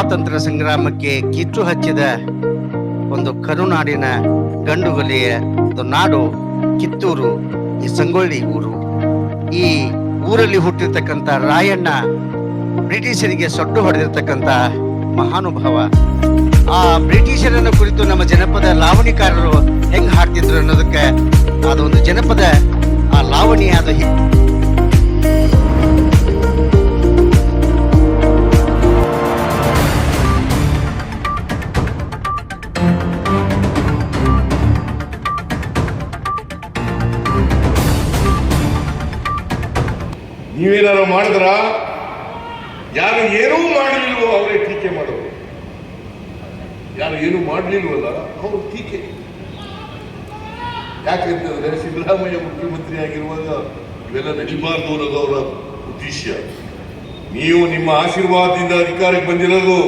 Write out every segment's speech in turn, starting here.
ಸ್ವಾತಂತ್ರ್ಯ ಸಂಗ್ರಾಮಕ್ಕೆ ಕಿಚ್ಚು ಹಚ್ಚಿದ ಒಂದು ಕರುನಾಡಿನ ಗಂಡುಗಲಿಯ ಒಂದು ನಾಡು ಕಿತ್ತೂರು, ಈ ಸಂಗೊಳ್ಳಿ ಊರು. ಈ ಊರಲ್ಲಿ ಹುಟ್ಟಿರ್ತಕ್ಕಂಥ ರಾಯಣ್ಣ ಬ್ರಿಟಿಷರಿಗೆ ಸೊಟ್ಟು ಹೊಡೆದಿರ್ತಕ್ಕಂಥ ಮಹಾನುಭಾವ. ಆ ಬ್ರಿಟಿಷರನ್ನ ಕುರಿತು ನಮ್ಮ ಜನಪದ ಲಾವಣಿಕಾರರು ಹೆಂಗ್ ಹಾಡ್ತಿದ್ರು ಅನ್ನೋದಕ್ಕೆ ಅದೊಂದು ಜನಪದ, ಆ ಲಾವಣಿ ಅದು ನೀವೇನಾರು ಮಾಡಿದ್ರ? ಯಾರು ಏನೂ ಮಾಡಲಿಲ್ವೋ ಅವರೇ ಟೀಕೆ ಮಾಡೋರು. ಯಾರು ಏನು ಮಾಡಲಿಲ್ವಲ್ಲ ಅವರು ಟೀಕೆ. ಯಾಕೆಂತಂದ್ರೆ ಸಿದ್ದರಾಮಯ್ಯ ಮುಖ್ಯಮಂತ್ರಿ ಆಗಿರುವಾಗ ಇವೆಲ್ಲ ನಡಿಬಾರ್ದು ಅನ್ನೋದು ಅವರ ಉದ್ದೇಶ. ನೀವು ನಿಮ್ಮ ಆಶೀರ್ವಾದದಿಂದ ಅಧಿಕಾರಕ್ಕೆ ಬಂದಿರೋದು.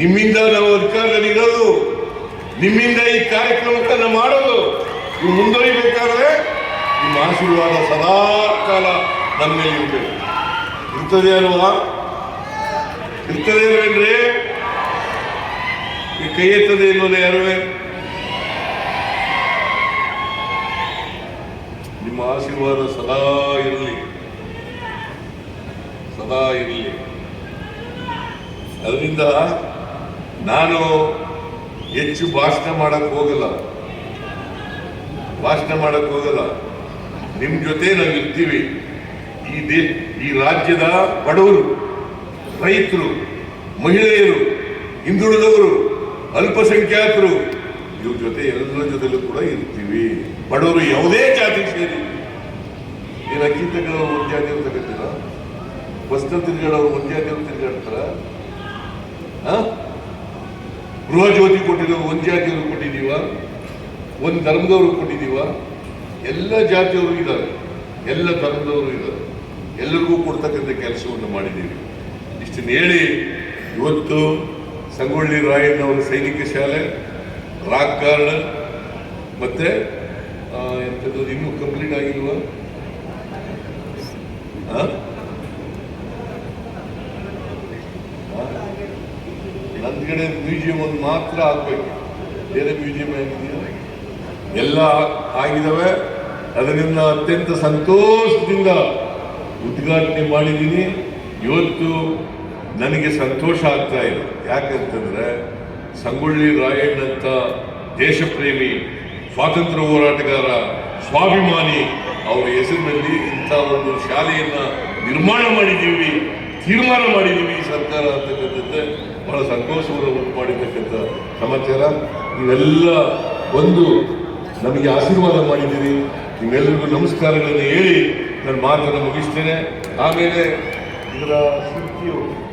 ನಿಮ್ಮಿಂದ ನಾವು ಅಧಿಕಾರದಲ್ಲಿ ಇರೋದು. ನಿಮ್ಮಿಂದ ಈ ಕಾರ್ಯಕ್ರಮಕ್ಕನ್ನ ಮಾಡೋದು. ನೀವು ಮುಂದುವರಿಬೇಕಾದ್ರೆ ನಿಮ್ಮ ಆಶೀರ್ವಾದ ಸದಾ ಕಾಲ ನಮ್ಮ ಮೇಲೆ ಇರಬೇಕು ಇರ್ತದೆ ಅಲ್ವಾ? ಇರ್ತದೆ ಅಲ್ವೇನ್ರಿ? ಈ ಕೈ ಎತ್ತದೆ ಇಲ್ವಲ್ಲ ಯಾರುವೆ ನಿಮ್ಮ ಆಶೀರ್ವಾದ ಸದಾ ಇರಲಿ. ಸದಾ ಇರಲಿ. ಅದರಿಂದ ನಾನು ಹೆಚ್ಚು ಭಾಷಣ ಮಾಡಕ್ಕೆ ಹೋಗಲ್ಲ. ಭಾಷಣ ಮಾಡಕ್ಕೆ ಹೋಗಲ್ಲ. ನಿಮ್ ಜೊತೆ ನಾವು ಇರ್ತೀವಿ. ಈ ದೇ, ಈ ರಾಜ್ಯದ ಬಡವರು, ರೈತರು, ಮಹಿಳೆಯರು, ಹಿಂದುಳಿದವರು, ಅಲ್ಪಸಂಖ್ಯಾತರು, ಇವ್ರ ಜೊತೆ ಎಲ್ಲರ ಜೊತೆಲೂ ಕೂಡ ಇರ್ತೀವಿ. ಬಡವರು ಯಾವುದೇ ಜಾತಿ ಸೇರಿ. ಏನು ಅಕ್ಕಿ ತಗೊಳ್ಳೋರು ಒಂದು ಜಾತಿಯವ್ರು ತಗೋತೀರ ವಸ್ತ್ರ ತಿರುಗಾಡೋರು ಒಂದು ಅಂತ ತಿರುಗಾಡ್ತಾರ? ಗೃಹ ಜ್ಯೋತಿ ಕೊಟ್ಟಿರೋ ಒಂದು ಜಾತಿಯವರು ಕೊಟ್ಟಿದ್ದೀವ? ಒಂದು ಧರ್ಮದವರು ಕೊಟ್ಟಿದ್ದೀವ? ಎಲ್ಲ ಜಾತಿಯವರು ಇದ್ದಾರೆ. ಎಲ್ಲ ಧರ್ಮದವರು ಇದ್ದಾರೆ. ಎಲ್ಲರಿಗೂ ಕೊಡ್ತಕ್ಕಂಥ ಕೆಲಸವನ್ನು ಮಾಡಿದ್ದೀವಿ. ಇಷ್ಟನ್ನು ಹೇಳಿ ಇವತ್ತು ಸಂಗೊಳ್ಳಿ ರಾಯಣ್ಣವರ ಸೈನಿಕ ಶಾಲೆ, ರಾಕ್ ಗಾರ್ಡನ್ ಮತ್ತೆ ಎಂಥದ್ದು ಇನ್ನೂ ಕಂಪ್ಲೀಟ್ ಆಗಿಲ್ವಾ? ನನ್ನ ಕಡೆ ಮ್ಯೂಸಿಯಂ ಒಂದು ಮಾತ್ರ ಆಗ್ಬೇಕು ಬೇರೆ ಮ್ಯೂಸಿಯಂ ಆಗಿದೆಯಾ ಎಲ್ಲ ಆಗಿದ್ದಾವೆ ಅದರಿಂದ ಅತ್ಯಂತ ಸಂತೋಷದಿಂದ ಉದ್ಘಾಟನೆ ಮಾಡಿದ್ದೀನಿ. ಇವತ್ತು ನನಗೆ ಸಂತೋಷ ಆಗ್ತಾ ಇದೆ. ಯಾಕಂತಂದರೆ ಸಂಗೊಳ್ಳಿ ರಾಯಣ್ಣಂಥ ದೇಶಪ್ರೇಮಿ, ಸ್ವಾತಂತ್ರ್ಯ ಹೋರಾಟಗಾರ ಸ್ವಾಭಿಮಾನಿ, ಅವರ ಹೆಸರಿನಲ್ಲಿ ಇಂಥ ಒಂದು ಶಾಲೆಯನ್ನು ನಿರ್ಮಾಣ ಮಾಡಿದ್ದೀವಿ, ತೀರ್ಮಾನ ಮಾಡಿದ್ದೀವಿ ಸರ್ಕಾರ ಅಂತಕ್ಕಂಥದ್ದು ಬಹಳ ಸಂತೋಷವನ್ನು ಉಂಟು ಮಾಡಿರ್ತಕ್ಕಂಥ ಸಮಾಚಾರ. ಇವೆಲ್ಲ ಒಂದು ನಮಗೆ ಆಶೀರ್ವಾದ ಮಾಡಿದ್ದೀರಿ. ನಿಮ್ಮೆಲ್ಲರಿಗೂ ನಮಸ್ಕಾರಗಳನ್ನು ಹೇಳಿ ನನ್ನ ಮಾತನ್ನು ಮುಗಿಸ್ತೇನೆ. ಆಮೇಲೆ ಇದರ ಶಿಲ್ಪಿಯು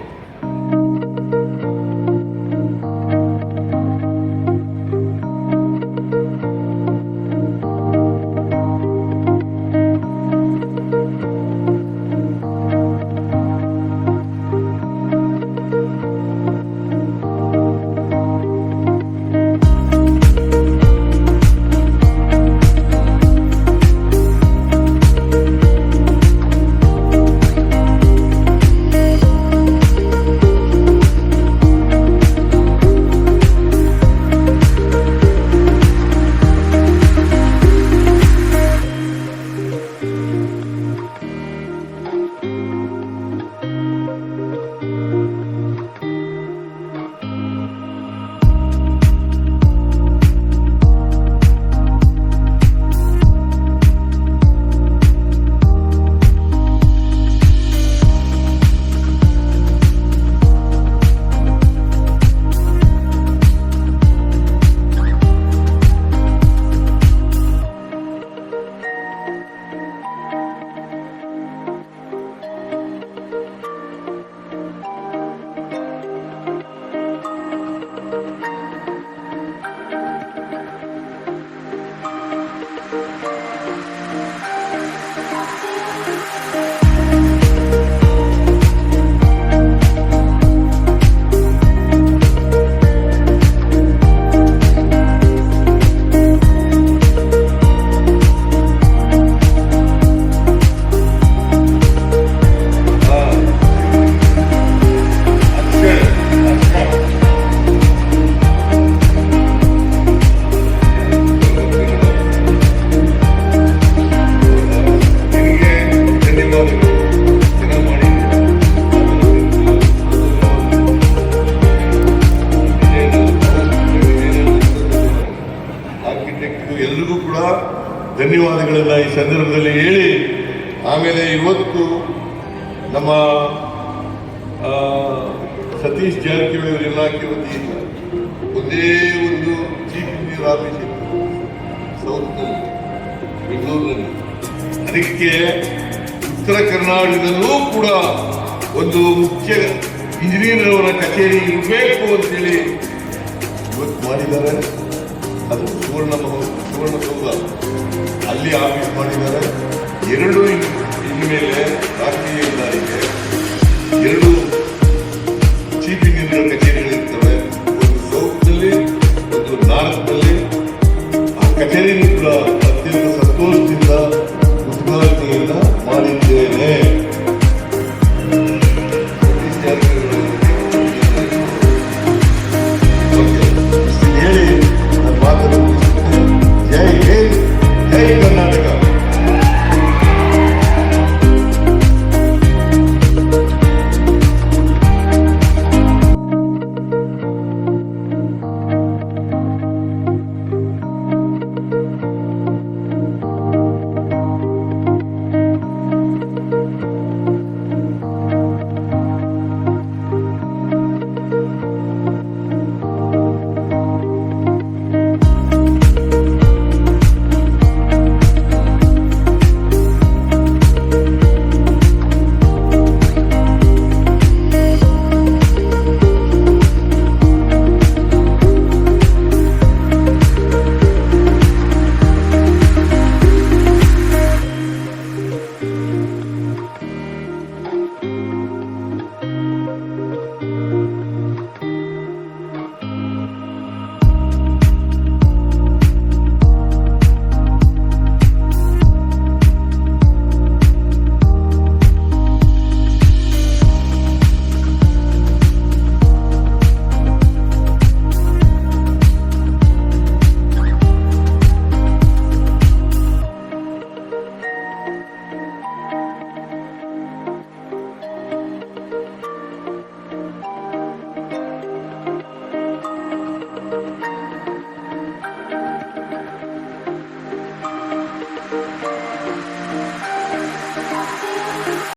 ಸಂದರ್ಭದಲ್ಲಿ ಹೇಳಿ, ಆಮೇಲೆ ಇವತ್ತು ನಮ್ಮ ಸತೀಶ್ ಜಾರಕಿಹೊಳಿ ಅವರ ಇಲಾಖೆ ವತಿಯಿಂದ ಒಂದೇ ಒಂದು ಚೀಫ್ ಇಂಜಿನಿಯರ್ ಆಫೀಸ್ ಇತ್ತು ಸೌತ್ನಲ್ಲಿ, ಬೆಂಗಳೂರಿನಲ್ಲಿ. ಅದಕ್ಕೆ ಉತ್ತರ ಕರ್ನಾಟಕದಲ್ಲೂ ಕೂಡ ಒಂದು ಮುಖ್ಯ ಇಂಜಿನಿಯರ್ ಅವರ ಕಚೇರಿ ಇರಬೇಕು ಅಂತೇಳಿ ಇವತ್ತು ಮಾಡಿದ್ದಾರೆ. ಅದು ಸುವರ್ಣ ಸುವರ್ಣಸೌಧ ಅಲ್ಲಿ ಆಫೀಸ್ ಮಾಡಿದ್ದಾರೆ. ಎರಡು ಇನ್ನು ಇನ್ಮೇಲೆ ರಾಷ್ಟ್ರೀಯ